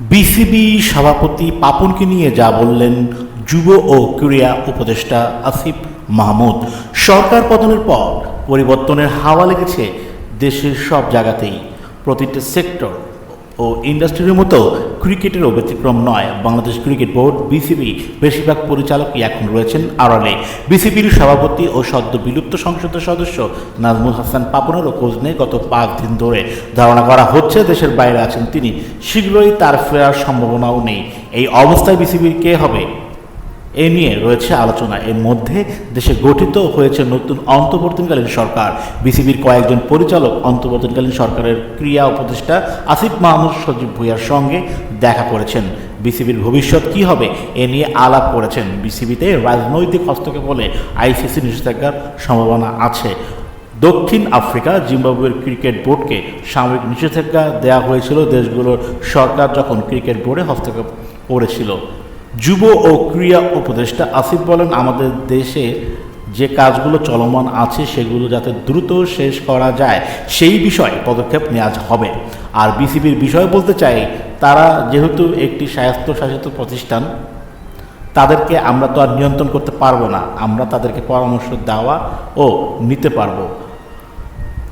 BCB সভাপতি পাপনকে নিয়ে যা বললেন যুব ও ক্রীড়া উপদেষ্টা আসিফ মাহমুদ। সরকার পতনের পর পরিবর্তনের হাওয়া লেগেছে দেশের সব জায়গাতেই। প্রতিটি সেক্টর ও ইন্ডাস্ট্রির মতো ক্রিকেটেরও ব্যতিক্রম নয়। বাংলাদেশ ক্রিকেট বোর্ড, বিসিবি বেশিরভাগ পরিচালকই এখন রয়েছেন আড়ালে। বিসিবির সভাপতি ও সদ্য বিলুপ্ত সংসদের সদস্য নাজমুল হাসান পাপনেরও খোঁজ নেই গত পাঁচ দিন ধরে ধারণা করা হচ্ছে দেশের বাইরে আছেন তিনি। শীঘ্রই তার ফেরার সম্ভাবনাও নেই। এই অবস্থায় বিসিবির কে হবে? এ নিয়ে রয়েছে আলোচনা। এর মধ্যে দেশে গঠিত হয়েছে নতুন অন্তর্বর্তীকালীন সরকার। বিসিবির কয়েকজন পরিচালক অন্তর্বর্তীকালীন সরকারের ক্রিয়া উপদেষ্টা আসিফ মাহমুদ সজীব ভুইয়ার সঙ্গে দেখা করেছেন। বিসিবির ভবিষ্যৎ কি হবে এ নিয়ে আলাপ করেছেন। বিসিবিতে রাজনৈতিক হস্তক্ষেপ হলে আইসিসি নিষেধাজ্ঞার সম্ভাবনা আছে। দক্ষিণ আফ্রিকা জিম্বাবুয়ের ক্রিকেট বোর্ডকে সামরিক নিষেধাজ্ঞা দেওয়া হয়েছিল। দেশগুলোর সরকার যখন ক্রিকেট বোর্ডে হস্তক্ষেপ করেছিল। যুব ও ক্রীড়া উপদেষ্টা আসিফ বলেন, আমাদের দেশে যে কাজগুলো চলমান আছে, সেগুলো যাতে দ্রুত শেষ করা যায়, সেই বিষয়ে পদক্ষেপ নেওয়া হবে। আর বিসিবির বিষয় বলতে চাই, তারা যেহেতু একটি স্বায়ত্তশাসিত প্রতিষ্ঠান, তাদেরকে আমরা তো আর নিয়ন্ত্রণ করতে পারব না। আমরা তাদেরকে পরামর্শ দেওয়া ও নিতে পারব।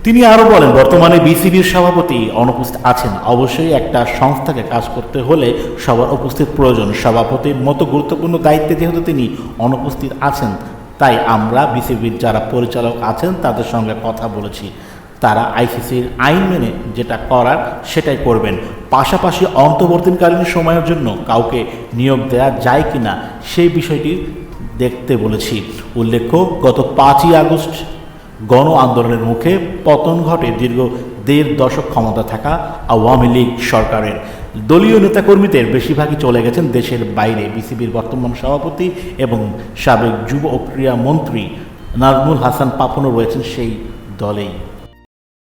তিনি আরও বলেন, বর্তমানে বিসিবির সভাপতি অনুপস্থিত আছেন। অবশ্যই একটা সংস্থাকে কাজ করতে হলে সবার উপস্থিত প্রয়োজন। সভাপতির মতো গুরুত্বপূর্ণ দায়িত্বে যেহেতু তিনি অনুপস্থিত আছেন, তাই আমরা বিসিবির যারা পরিচালক আছেন তাদের সঙ্গে কথা বলেছি। তারা আইসিসির আইন মেনে যেটা করার সেটাই করবেন। পাশাপাশি অন্তর্বর্তীকালীন সময়ের জন্য কাউকে নিয়োগ দেওয়া যায় কিনা সেই বিষয়টি দেখতে বলেছি। উল্লেখ্য, গত পাঁচই আগস্ট গণ আন্দোলনের মুখে পতন ঘটে দীর্ঘ দেড় দশক ক্ষমতা থাকা আওয়ামী লীগ সরকারের। দলীয় নেতাকর্মীদের বেশিরভাগই চলে গেছেন দেশের বাইরে। বিসিবির বর্তমান সভাপতি এবং সাবেক যুব ও ক্রীড়া মন্ত্রী নাজমুল হাসান পাপনও রয়েছেন সেই দলেই।